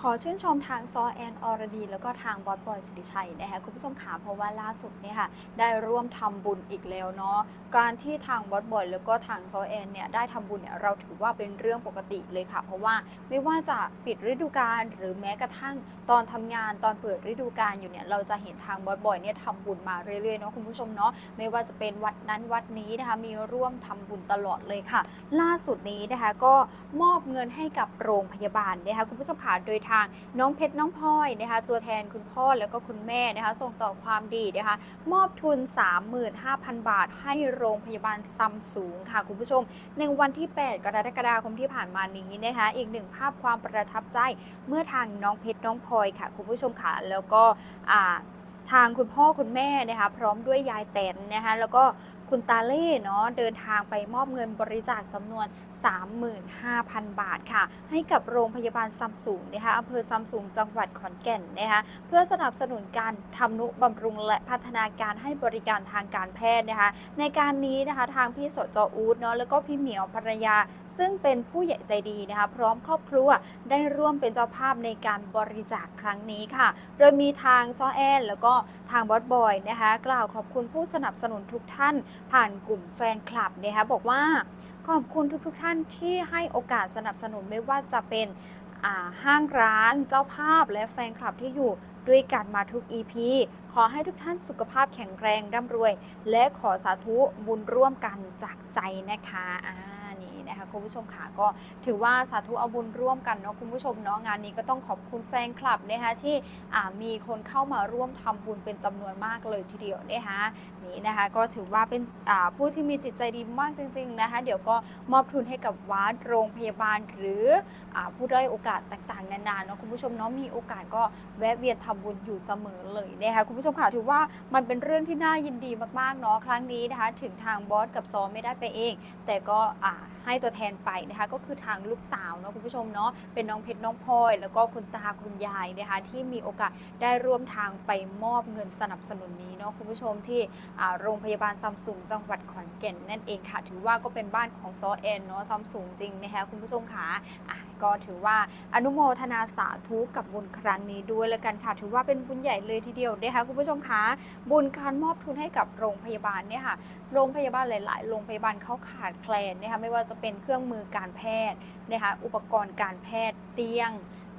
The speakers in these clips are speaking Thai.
ขอชื่นชมทางซอแอนอรดี แล้วก็ทางบอสบอยสิริชัยนะคะคุณผู้ชมขาเพราะว่าล่าสุดเนี่ยค่ะได้ร่วมทำบุญอีกแล้วเนาะการที่ทางบอสบอยแล้วก็ทางซอแอนเนี่ยได้ทำบุญเนี่ยเราถือว่าเป็นเรื่องปกติเลยค่ะ เพราะว่าไม่ว่าจะปิดฤดูกาลหรือแม้กระทั่งตอนทำงานตอนเปิดฤดูกาลอยู่เนี่ยเราจะเห็นทางบอสบอยเนี่ยทำบุญมาเรื่อยๆเนาะคุณผู้ชมเนาะไม่ว่าจะเป็นวัดนั้นวัดนี้นะคะมีร่วมทำบุญตลอดเลยค่ะ ล่าสุดนี้นะคะก็มอบเงินให้กับโรงพยาบาลนะคะคุณผู้ชมขาโดยทางน้องเพชรน้องพลอยนะคะตัวแทนคุณพ่อแล้วก็คุณแม่นะคะส่งต่อความดีนะคะมอบทุน 35,000 บาท ให้โรงพยาบาลซัมซุงค่ะคุณผู้ชม ในวันที่ 8 กรกฎาคมที่ผ่านมานี้นะคะอีกหนึ่งภาพความประทับใจเมื่อทางน้องเพชรน้องพลอยค่ะ คุณผู้ชมค่ะแล้วก็ทางคุณพ่อคุณแม่นะคะพร้อมด้วยยายแตนนะคะแล้วก็ คุณตาเล่เนาะเดินทางไปมอบเงินบริจาคจำนวน 35,000 บาทค่ะ ให้กับโรงพยาบาลซัมซุงนะคะอำเภอซัมซุงจังหวัดขอนแก่นนะคะเพื่อสนับสนุนการทำนุบำรุงและพัฒนาการให้บริการทางการแพทย์นะคะในการนี้นะคะทางพี่สจอูดเนาะแล้วก็พี่เหมียวภรรยา ซึ่งเป็นผู้ใหญ่ใจดีนะคะพร้อมครอบครัวได้ร่วมเป็นเจ้าภาพในการบริจาคครั้งนี้ค่ะ โดยมีทางซอแอน แล้วก็ทางบอสบอยนะคะกล่าวขอบคุณผู้สนับสนุนทุกท่านผ่านกลุ่มแฟนคลับนะคะบอกว่าขอบคุณทุกๆทท่านที่ให้โอกาสสนับสนุนไม่ว่าจะเป็นห้างร้านเจ้าภาพและแฟนคลับที่อยู่ด้วยกันมาทุก EP ขอให้ทุกท่านสุขภาพแข็งแรงร่ำรวย และขอสาธุบุญร่วมกันจากใจนะคะ นะคะคุณผู้ชมค่ะก็ถือว่าสาธุเอาบุญร่วมกันเนาะคุณผู้ชมเนาะงานนี้ก็ต้องขอบคุณแฟนคลับนะคะที่มีคนเข้ามาร่วมทำบุญเป็นจำนวนมากเลยทีเดียวนะคะนี้นะคะก็ถือว่าเป็นผู้ที่มีจิตใจดีมากจริงๆนะคะเดี๋ยวก็มอบทุนให้กับวัดโรงพยาบาล หรืออผู้ด้อยโอกาสต่างๆ นานาเนาะคุณผู้ชมเนาะมีโอกาสก็แวะเวียนทำบุญอยู่เสมอเลยนะคะคุณผู้ชมค่ะถือว่ามันเป็นเรื่องที่น่ายินดีมากๆเนาะครั้งนี้นะคะถึงทางบอสกับซอไม่ได้ไปเอง แต่ก็อ่าให้ตัวแทนไปนะคะก็คือทางลูกสาวเนาะคุณผู้ชมเนาะเป็นน้องเพชรน้องพลอย แล้วก็คุณตาคุณยายนะคะที่มีโอกาสได้ร่วมทางไปมอบเงินสนับสนุนนี้เนาะคุณผู้ชมที่โรงพยาบาลซัมซุงจังหวัดขอนแก่นนั่นเองค่ะ ถือว่าก็เป็นบ้านของซอแอนเนาะซัมซุงจริงนะคะคุณผู้ชมค่ะอะก็ถือว่าอนุโมทนาสาธุกับบุญครั้งนี้ด้วยแล้วกันค่ะ ถือว่าเป็นบุญใหญ่เลยทีเดียวนะคะคุณผู้ชมคะบุญการมอบทุนให้กับโรงพยาบาลเนี่ยค่ะโรงพยาบาลหลาย ๆ โรงพยาบาลเขาขาดแคลนนะคะไม่ว่าจะเป็นเครื่องมือการแพทย์นะคะอุปกรณ์การแพทย์เตียง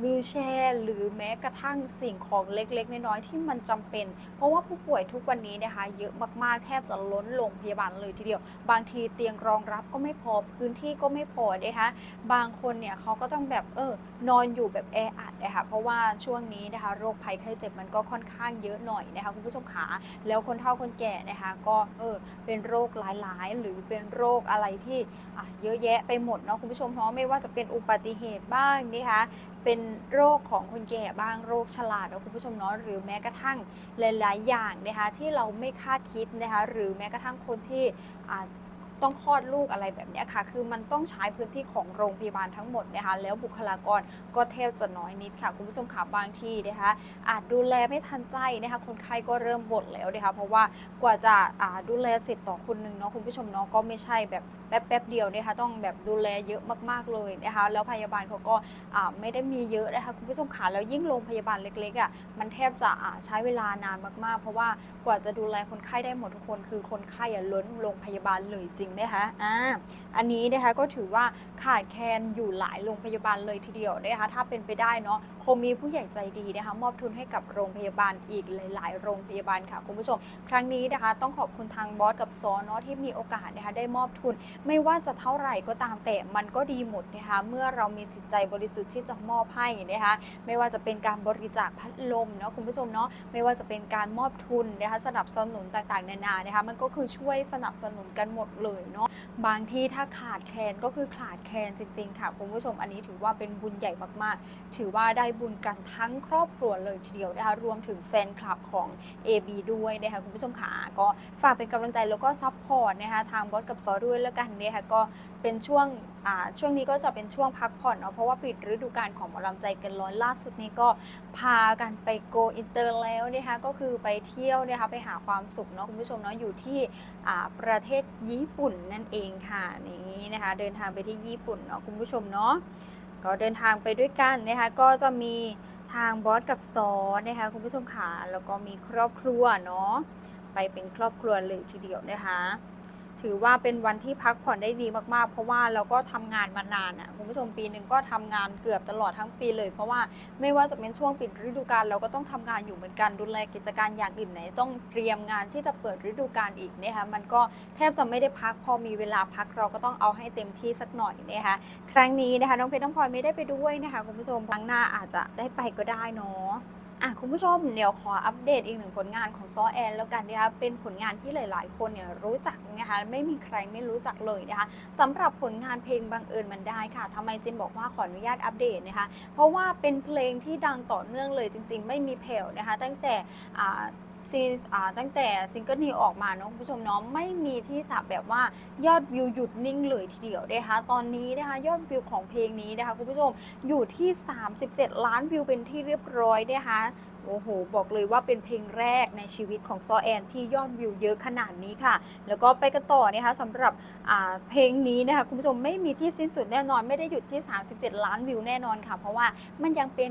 วิวแชร์หรือแม้กระทั่งสิ่งของเล็กๆ น้อยๆที่มันจำเป็น เพราะว่าผู้ป่วยทุกวันนี้นะคะ เยอะมากๆแทบจะล้นโรงพยาบาลเลยทีเดียว บางทีเตียงรองรับก็ไม่พอพื้นที่ก็ไม่พอนะคะบางคนเนี่ยเขาก็ต้องแบบเออนอนอยู่แบบแออัดนะคะเพราะว่าช่วงนี้นะคะโรคภัยไข้เจ็บมันก็ค่อนข้างเยอะหน่อยนะคะคุณผู้ชมขาแล้วคนเฒ่าคนแก่นะคะก็เออเป็นโรคหลายๆ หรือเป็นโรคอะไรที่เยอะแยะไปหมดเนาะคุณผู้ชมเพราะไม่ว่าจะเป็นอุบัติเหตุบ้างนะคะ เป็นโรคของคนแก่บ้างโรคฉลาดนะคุณผู้ชมเนาะหรือแม้กระทั่งหลาย ๆ อย่างนะคะที่เราไม่คาดคิดนะคะหรือแม้กระทั่งคนที่ต้องคลอดลูกอะไรแบบนี้ค่ะ คือมันต้องใช้พื้นที่ของโรงพยาบาลทั้งหมดนะคะ แล้วบุคลากรก็แทบจะน้อยนิดค่ะ คุณผู้ชมค่ะบางที่นะคะ อาจดูแลไม่ทันใจนะคะ คนไข้ก็เริ่มบ่นแล้วนะคะ เพราะว่ากว่าจะาดูแลเสร็จต่อคนหนึ่งเนาะคุณผู้ชมเนาะก็ไม่ใช่แบบแป๊บๆเดียวนะคะต้องแบบดูแลเยอะมากๆเลยนะคะแล้วพยาบาลเขาก็ไม่ได้มีเยอะนะคะคุณผู้ชมขาแล้วยิ่งโรงพยาบาลเล็กๆอะมันแทบจะใช้เวลานานมากๆ เพราะว่ากว่าจะดูแลคนไข้ได้หมดทุกคนคือคนไข้อะล้นโรงพยาบาลเลยจริงไหมคะอ่าอันนี้นะคะก็ถือว่าขาดแคลนอยู่หลายโรงพยาบาลเลยทีเดียวนะคะถ้าเป็นไปได้เนาะคงมีผู้ใหญ่ใจดีนะคะมอบทุนให้กับโรงพยาบาลอีกหลาย ๆ โรงพยาบาลค่ะคุณผู้ชม ครั้งนี้นะคะ ต้องขอบคุณทางบอสกับซอเนาะที่มีโอกาสนะคะได้มอบทุนไม่ว่าจะเท่าไหร่ก็ตามแต่มันก็ดีหมดนะคะเมื่อเรามีจิตใจบริสุทธิ์ที่จะมอบให้นะคะไม่ว่าจะเป็นการบริจาคพัดลมเนาะคุณผู้ชมเนาะไม่ว่าจะเป็นการมอบทุนนะคะสนับสนุนต่างๆนานานะคะมันก็คือช่วยสนับสนุนกันหมดเลยเนาะ บางที่ถ้าขาดแคลนก็คือขาดแคลนจริงๆค่ะคุณผู้ชมอันนี้ถือว่าเป็นบุญใหญ่มากๆ ถือว่าได้บุญกันทั้งครอบครัวเลยทีเดียวนะคะรวมถึงแฟนคลับของ AB ด้วยนะคะคุณผู้ชมขาก็ฝากเป็นกำลังใจแล้วก็ซัพพอร์ตนะคะทางบอสกับซอด้วยแล้วกันนะคะก็เป็นช่วงช่วงนี้ก็จะเป็นช่วงพักผ่อนเนาะเพราะว่าปิดฤดูกาลของหมอลำใจเกันร้อยล่าสุดนี้ก็พากันไปโกอินเตอร์แล้วนะคะก็คือไปเที่ยวนะคะไปหาความสุขเนาะคุณผู้ชมเนาะอยู่ที่ประเทศญี่ปุ่นนั่นเองค่ะนี่นะคะ เดินทางไปที่ญี่ปุ่นเนาะคุณผู้ชมเนาะก็เดินทางไปด้วยกันนะคะก็จะมีทางบอสกับซอนะคะคุณผู้ชมค่ะแล้วก็มีครอบครัวเนาะไปเป็นครอบครัวเลยทีเดียวนะคะ ถือว่าเป็นวันที่พักผ่อนได้ดีมากๆ เพราะว่าเราก็ทำงานมานานอะคุณผู้ชมปีหนึ่งก็ทำงานเกือบตลอดทั้งปีเลย เพราะว่าไม่ว่าจะเป็นช่วงปิดฤดูกาลเราก็ต้องทำงานอยู่เหมือนกันดูแลกิจการอย่างอื่นไหน ต้องเตรียมงานที่จะเปิดฤดูกาลอีกนะคะมันก็แทบจะไม่ได้พักพอมีเวลาพักเราก็ต้องเอาให้เต็มที่สักหน่อยนะคะครั้งนี้นะคะน้องเพชรน้องพลอยไม่ได้ไปด้วยนะคะคุณผู้ชมครั้งหน้าอาจจะได้ไปก็ได้เนาะ อะคุณผู้ชมเดี๋ยวขออัปเดตอีกหนึ่งผลงานของซอแอนแล้วกันนะคะเป็นผลงานที่หลาย ๆ คนเนี่ยรู้จักนะคะไม่มีใครไม่รู้จักเลยนะคะสำหรับผลงานเพลงบังเอิญมันได้ค่ะทำไมจินบอกว่าขออนุญาตอัปเดตนะคะเพราะว่าเป็นเพลงที่ดังต่อเนื่องเลยจริง ๆ ไม่มีแผ่วนะคะตั้งแต่อ่า ซีตั้งแต่ซิงเกิลนี้ออกมาเนาะคุณผู้ชมเนาะไม่มีที่จะแบบว่ายอดวิวหยุดนิ่งเลยทีเดียวนะคะตอนนี้นะคะยอดวิวของเพลงนี้นะคะคุณผู้ชมอยู่ที่ 37 ล้านวิวเป็นที่เรียบร้อยนะคะโอ้โห บอกเลยว่าเป็นเพลงแรกในชีวิตของซอแอนที่ยอดวิวเยอะขนาดนี้ค่ะ แล้วก็ไปกันต่อนะคะสำหรับเพลงนี้นะคะคุณผู้ชมไม่มีที่สิ้นสุดแน่นอนไม่ได้หยุดที่ 37 ล้านวิวแน่นอนค่ะ เพราะว่ามันยังเป็น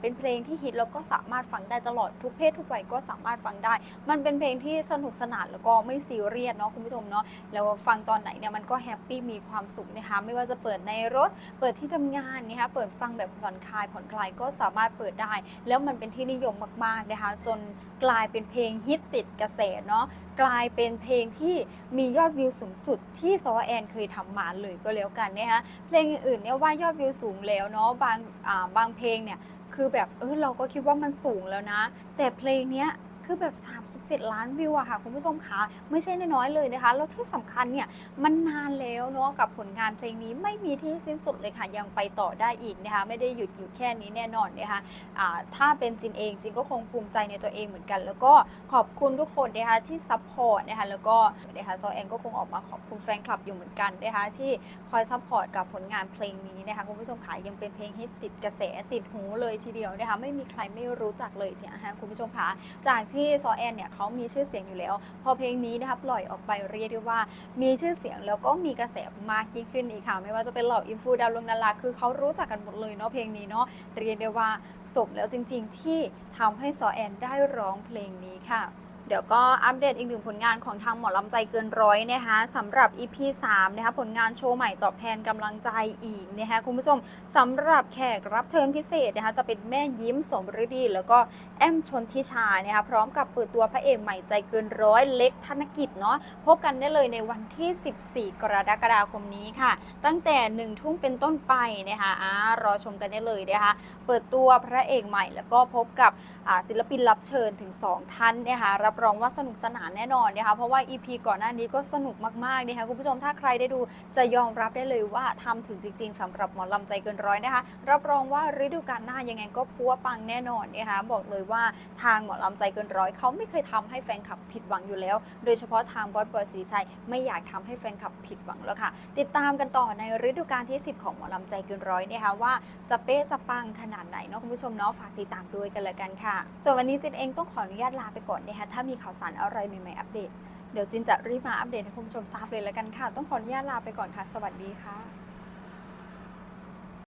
เป็นเพลงที่ฮิตแล้วก็สามารถฟังได้ตลอดทุกเพศทุกวัยก็สามารถฟังได้ มันเป็นเพลงที่สนุกสนานแล้วก็ไม่ซีเรียสเนาะคุณผู้ชมเนาะแล้วฟังตอนไหนเนี่ยมันก็แฮปปี้มีความสุขนะคะไม่ว่าจะเปิดในรถ เปิดที่ทำงานนะคะเปิดฟังแบบผ่อนคลายผ่อนคลายก็สามารถเปิดได้ แล้วมันเป็นที่นิยมมากๆนะคะจนกลายเป็นเพลงฮิตติดกระแสเนาะกลายเป็นเพลงที่มียอดวิวสูงสุดที่ซอแอนเคยทำมาเลยก็แล้วกันนะคะเพลงอื่นเนี่ยว่ายอดวิวสูงแล้วเนาะบางบางเพลงเนี่ย คือแบบเออเราก็คิดว่ามันสูงแล้วนะ แต่เพลงเนี้ย คือแบบ 37 ล้านวิวอะค่ะคุณผู้ชมคะไม่ใช่น้อยๆเลยนะคะ แล้วที่สำคัญเนี่ยมันนานแล้วเนาะกับผลงานเพลงนี้ไม่มีที่สิ้นสุดเลยค่ะ ยังไปต่อได้อีกนะคะไม่ได้หยุดอยู่แค่นี้แน่นอนนะคะอ่าถ้าเป็นจินเองจินก็คงภูมิใจในตัวเองเหมือนกัน แล้วก็ขอบคุณทุกคนนะคะที่ซัพพอร์ตนะคะแล้วก็นะคะซอเองก็คงออกมาขอบคุณแฟนคลับอยู่เหมือนกันนะคะที่คอยซัพพอร์ตกับผลงานเพลงนี้นะคะคุณผู้ชมคะยังเป็นเพลงฮิตติดกระแสติดหูเลยทีเดียวนะคะไม่มีใครไม่รู้จักเลยนะคะคุณผู้ชมคะจากที่ซอแอนเนี่ยเขามีชื่อเสียงอยู่แล้ว พอเพลงนี้นะคะปล่อยออกไปเรียกได้ว่า มีชื่อเสียงแล้วก็มีกระแสมากยิ่งขึ้นอีกค่ะ ไม่ว่าจะเป็นเหล่าอินฟูดาวลงดาราคือเขารู้จักกันหมดเลยเนาะเพลงนี้เนาะเรียกได้ว่าสมแล้วจริง ๆ ที่ทำให้ซอแอนได้ร้องเพลงนี้ค่ะ เดี๋ยวก็อัปเดตอีกหนึ่งผลงานของทางหมอลำใจเกินร้อยนะคะสำหรับ EP 3นะคะผลงานโชว์ใหม่ตอบแทนกำลังใจอีกนะคะคุณผู้ชมสำหรับแขกรับเชิญพิเศษนะคะจะเป็นแม่ยิ้มสมฤดีแล้วก็แอมชนทิชานะคะพร้อมกับเปิดตัวพระเอกใหม่ใจเกินร้อยเล็กธนกิจเนาะพบกันได้เลยในวันที่ 14 กรกฎาคมนี้ค่ะ ตั้งแต่1ทุ่มเป็นต้นไปนะคะอ่ารอชมกันได้เลยนะคะเปิดตัวพระเอกใหม่แล้วก็พบกับศิลปินรับเชิญถึง 2 ท่านนะคะรับรองว่าสนุกสนานแน่นอนนะคะเพราะว่า EP ก่อนหน้านี้ก็สนุกมากๆนะคะคุณผู้ชมถ้าใครได้ดูจะยอมรับได้เลยว่าทำถึงจริง ๆสำหรับหมอลำใจเกินร้อยนะคะรับรองว่าฤดูกาลหน้ายังไงก็พัวปังแน่นอนนะคะบอกเลยว่าทางหมอลำใจเกินร้อยเขาไม่เคยทำให้แฟนคลับผิดหวังอยู่แล้ว โดยเฉพาะทางบอสบอยศรีชัยไม่อยากทำให้แฟนคลับผิดหวังแล้วค่ะ ติดตามกันต่อในฤดูกาลที่ 10 ของหมอลำใจเกินร้อยนะคะว่าจะเป๊ะจะปังขนาดไหนเนาะคุณผู้ชมเนาะฝากติดตามด้วยกันเลยกันค่ะ ส่วนวันนี้จินเองต้องขออนุญาตลาไปก่อนนะคะถ้ามีข่าวสารอะไรใหม่ๆอัปเดต เดี๋ยวจินจะรีบมาอัปเดตให้คุณผู้ชมทราบเลยแล้วกันค่ะ ต้องขออนุญาตลาไปก่อนค่ะ สวัสดีค่ะ